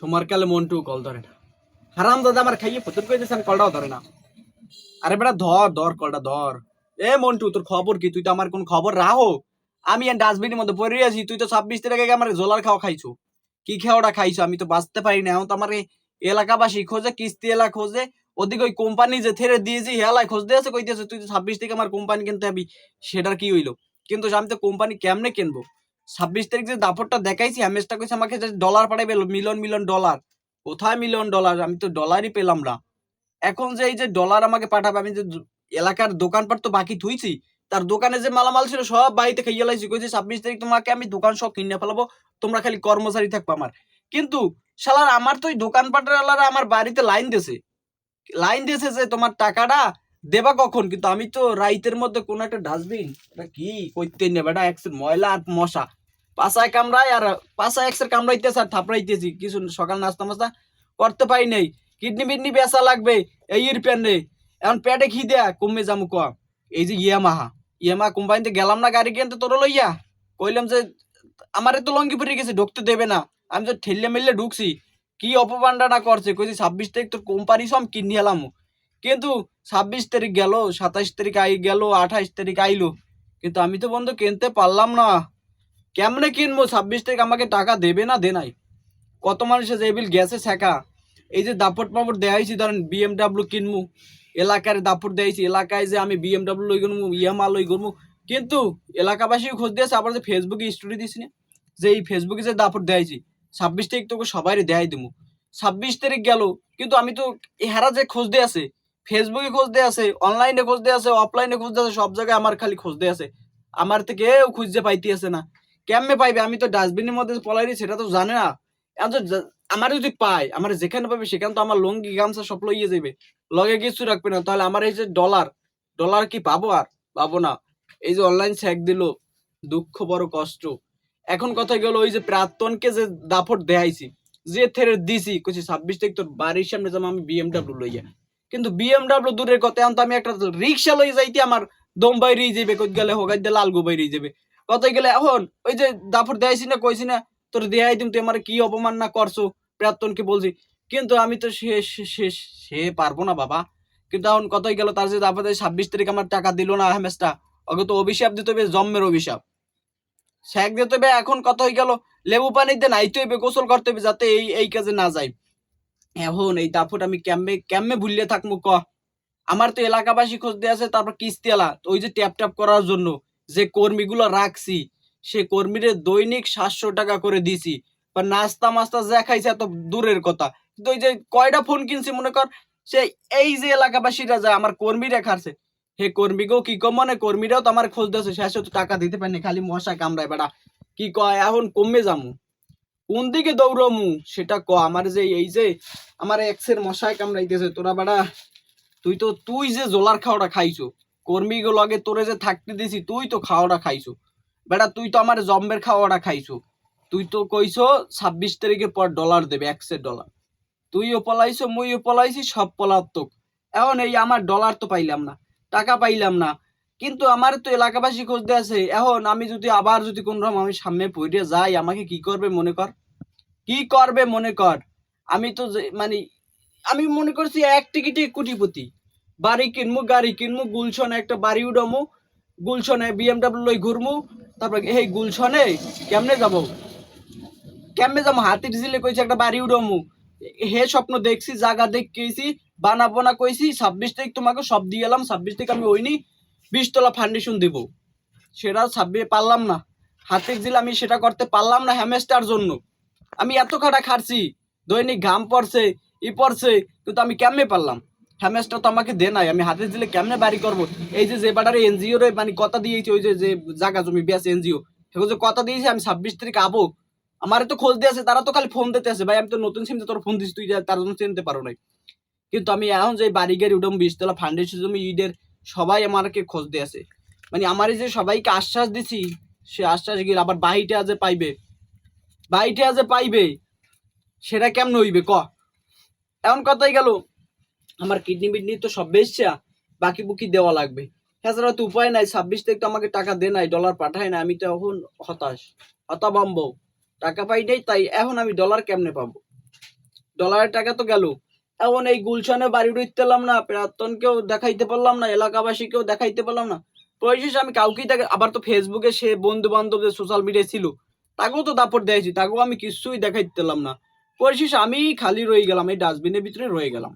সময়কালে মন্টু কল ধরে না। হারাম দাদা আমার খাইয়ে ফতুর করে দিয়েছেন কলটাও ধরে না। আরে বেটা, ধর ধর কলটা, ধর। এ মন্টু, তোর খবর কি? তুই তো আমার কোন খবর রাহো আমি ডাস্টবিনের মধ্যে পড়ে আছি, তুই তো ছাব্বিশ তারিখ আগে আমার জোলার খাওয়া খাইছো। কি খাওয়াটা খাইছো? আমি তো বাঁচতে পারি না। এখন তো আমার এলাকাবাসী খোঁজে, কিস্তি এলাকা খোঁজে, ওদিকে ওই কোম্পানি যে থেরে দিয়েছি হেলায় খোঁজ দিয়েছে, কইতেছে, তুই তো ছাব্বিশ থেকে আমার কোম্পানি কিনতে হবি সেটার কি হইল? কিন্তু আমি তো কোম্পানি কেমনে কিনবো? ছাব্বিশ তারিখ যে দাপটটা দেখাইছি হ্যামেসটা কইছে আমাকে ডলার পাঠাইবে মিলিয়ন মিলিয়ন ডলার কোথায় মিলিয়ন ডলার আমি তো ডলারই পেলাম না। এখন যে এই যে ডলার আমাকে পাঠাবে, আমি যে এলাকার দোকানপাট তো বাকি থুইছি, তার দোকানে যে মালামাল ছিল সব বাড়িতে খাইয়ে লাইছি, কইছে ছাব্বিশ তারিখ তোমাকে আমি দোকান সব কিনে ফেলাবো, তোমরা খালি কর্মচারী থাকব আমার। কিন্তু শালার আমার তো ওই দোকানপাটের আমার বাড়িতে লাইন দিয়েছে। লাইন দিয়েছে যে তোমার টাকাটা দেবা কখন? কিন্তু আমি তো রাইতের মধ্যে কোন একটা ডাস্টবিন, এটা কি করতে নেবে এটা ময়লা আর মশা। পাশায় কামড়ায় আর পাশায় এক্সের কামড়াইতেছে আর থাপড়াইতেছি। কিছু সকাল নাস্তা মাস্তা করতে পারি নাই। কিডনি বিডনি বেচা লাগবে এই এর প্যান্ডে এখন প্যাডে খি দেয়া? কমে যামু ক। এই যে ইয়ামাহা ইয়ামাহা কোম্পানিতে গেলাম না, গাড়ি কিনতে তোর লইয়া। কইলাম যে, আমারে তো লঙ্গি পরে গেছে, ঢুকতে দেবে না। আমি তো ঠেললে মেললে ঢুকছি। কি অপমানটা করছে? কইছি, ছাব্বিশ তারিখ তোর কোম্পানি সব কিনি এলাম। কিন্তু ছাব্বিশ তারিখ গেল, সাতাইশ তারিখ আই, গেল, আঠাইশ তারিখ আইলো। কিন্তু আমি তো বন্ধু কিনতে পারলাম না। কেমনে কিনবো? ছাব্বিশ তারিখ আমাকে টাকা দেবে না? দে নাই। কত মানুষে যে বিল গেছে শেখা এই যে দাপট মাপট দেখাইছি, ধরেন বিএমডাব্লিউ কিনমু। এলাকার দাপট দেখাইছি, এলাকায় যে আমি বিএমডাব্লিউ লই করব ইয়ামা লই করব কিন্তু এলাকাবাসী খোঁজ দিয়েছে, আবার যে ফেসবুকে স্টোরি দিছি না? যে এই ফেসবুকে যে দাপট দেখাইছি, ছাব্বিশ তারিখ তোকে সবাই দেখাই দিমু। ছাব্বিশ তারিখ গেল, কিন্তু আমি তো হেরা যে খোঁজ দিয়ে আছে ফেসবুকে খোঁজ দিয়ে আছে অনলাইনে খোঁজ দিয়ে আছে অফলাইনে খোঁজ দিয়ে আছে, সব জায়গায় আমার খালি খোঁজ দিয়ে আছে। আমার থেকে খুঁজতে পাইতে আছে না। কেমনে পাইবে? আমি তো ডাস্টবিনের মধ্যে পলাইনি সেটা তো জানে না। এখন তো আমার যদি পায়, আমার যেখানে পাবে সেখানে তো আমার লঙ্গি, গামছা সব লইয়ে যাবে লগে কিছু রাখবে না। তাহলে আমার এই যে ডলার ডলার কি পাবো আর? পাবো না। এই যে অনলাইন চেক দিল, দুঃখ, বড় কষ্ট। এখন কথা গেল, ওই যে প্রাক্তনকে যে দাপট দেয়াইছি, যে থেরে দিছি, কইছি, ছাব্বিশ তারিখ তোর বাড়ির সামনে যাব আমি বিএমডাব্লিউ লইয়া। কিন্তু বিএমডাব্লিউ দূরের কথা, এখন তো আমি একটা রিক্সা লই যাইতে আমার দম বাইরেই যাবে কই গেলে হোগাই দিয়ে লালগো বাইরেই যাবে কত গেলে, এখন ওই যে দাপট দেখাইছি না, কইছি না, তোর দেখাই দিম, তুই আমার কি অপমান না করছ? প্রাক্তনকে বলছি। কিন্তু আমি তো সে, সে- সে পারব না বাবা। কিন্তু এখন কতই গেল, তার যে দাপট ছাব্বিশ তারিখ আমার টাকা দিল না হেমেসটা ওকে তো অভিশাপ দিতে হবে, জন্মের অভিশাপ। শেখ দিতে হবে, এখন কত হয়ে গেল, লেবু পানিতে নাইতে হইবে গোসল করতে হবে, যাতে এই এই কাজে না যাই এখন এই দাফট আমি ক্যাম্পে ক্যাম্পে ভুলিয়ে থাকব ক? আমার তো এলাকাবাসী খোঁজ দিয়ে আছে, তারপর কিস্তি এলা ওই যে ট্যাপ ট্যাপ করার জন্য। যে কর্মীগুলো রাখছি, সে কর্মীদের দৈনিক সাতশো টাকা করে দিছি। বা নাস্তা মাস্তা যা খাইছে এত দূরের কথা। কিন্তু ওই যে কয়টা ফোন কিনছি মনে কর, সে এই যে এলাকাবাসীরা যায়, আমার কর্মীরা খাচ্ছে হে কর্মীকেও কি কম মানে? কর্মীরাও তো আমার খোঁজ দিয়েছে শেষে তো টাকা দিতে পারেনি খালি মশা কামড়ায় বেড়া। কি কয়? এখন কমে যামু। কোন দিকে দৌড়মু? সেটা ক, আমার যে এই যে আমার এক্সের মশায় কামড়াইতেছে, তোরা বেড়া, তুই তো, তুই যে জোলার খাওয়াটা খাইছো কর্মীগুলো আগে তোরে যে থাকতে দিছি, তুই তো খাওয়াটা খাইছো। বেটা, তুই তো আমার জম্বের খাওয়াটা খাইছো। তুই তো কইছো ছাব্বিশ তারিখের পর ডলার দেবে, একশো ডলার তুইও পলাইছো, মুইও পলাইছি, সব পলাত্মক এখন এই আমার ডলার তো পাইলাম না, টাকা পাইলাম না। কিন্তু আমার তো এলাকাবাসী খুঁজতে আছে, এখন আমি যদি আবার যদি কোন রকম আমি সামনে পড়ে যাই, আমাকে কি করবে মনে কর? কি করবে মনে কর? আমি তো মানে আমি মনে করছি এক টিকিটে কোটিপতি। বাড়ি কিনমু, গাড়ি কিনমু, গুলশনে একটা বাড়ি উডমু, গুলশনে বিএমডাব্লিউ লই ঘুরমু, তারপর এই গুলশনে কেমনে যাব? কেমনে যাব? হাতির জিলে কইছে একটা বাড়ি উডমু। হে স্বপ্ন দেখছি জায়গা দেখেছি বানাবো না কইছি, ছাব্বিশ তারিখ তোমাকে সব দিয়ে এলাম, ছাব্বিশ তারিখ আমি ওইনি, বিশতলা ফাউন্ডেশন দিব। সেটা ছাব্বিশ পারলাম না। হাতির জিলে আমি সেটা করতে পারলাম না হ্যামেস্টার জন্য। আমি এত খাটা খাটছি, দৈনিক ঘাম পড়ছে, ই পড়ছে, কিন্তু আমি কেমনে পারলাম? হ্যামেস্টার তো আমাকে দে নাই, আমি হাতে দিলে কেমনে বাড়ি করব? এই যে যে বাটারে এনজিও রে মানে কথা দিয়েছি ওই যে জায়গা জমি বেশ এনজিও। যে কথা দিয়েছি, আমি ছাব্বিশ তারিখ আবো। আমার তো খোঁজ দিয়ে আছে তারা তো খালি ফোন দিতে আছে ভাই, আমি তো নতুন সিম তোর ফোন দিছি, তুই তার জন্য চিনতে পারো নাই। কিন্তু আমি এখন যে বাড়ি গাড়ি উঠম বিশতলা ফাউন্ডেশন জমি ইডের সবাই আমাকে খোঁজ দিয়ে আছে মানে আমার যে সবাইকে আশ্বাস দিছি, সে আশ্বাস গিয়ে আবার বাহিটা যে পাইবে। বাড়িতে যে পাইবে, সেটা কেমন হইবে, ক? এমন কথাই গেল আমার কিডনি বিডনি তো সব বেচছে বাকি বুকি দেওয়া লাগবে। এছাড়া তো উপায় নাই, ছাব্বিশ তারিখ তো আমাকে টাকা দে নাই ডলার পাঠায় না আমি তো এখন হতাশ, হতাবম্ব। টাকা পাই নাই, তাই এখন আমি ডলার কেমনে পাবো? ডলারের টাকা তো গেল। এখন এই গুলশানে বাড়ি উঠতে না, প্রাক্তনকেও দেখাইতে পারলাম না, এলাকাবাসীকেও দেখাইতে পারলাম না। পরিশেষে আমি কাউকেই তাকে, আবার তো ফেসবুকে সে বন্ধু বান্ধব যে সোশ্যাল মিডিয়ায় ছিল, তাকেও তো দাপট দিয়েছি তাকেও আমি কিছুই দেখাইতে পারলাম না। পরিশেষে আমি খালি রয়ে গেলাম, এই ডাস্টবিনের ভিতরে রয়ে গেলাম।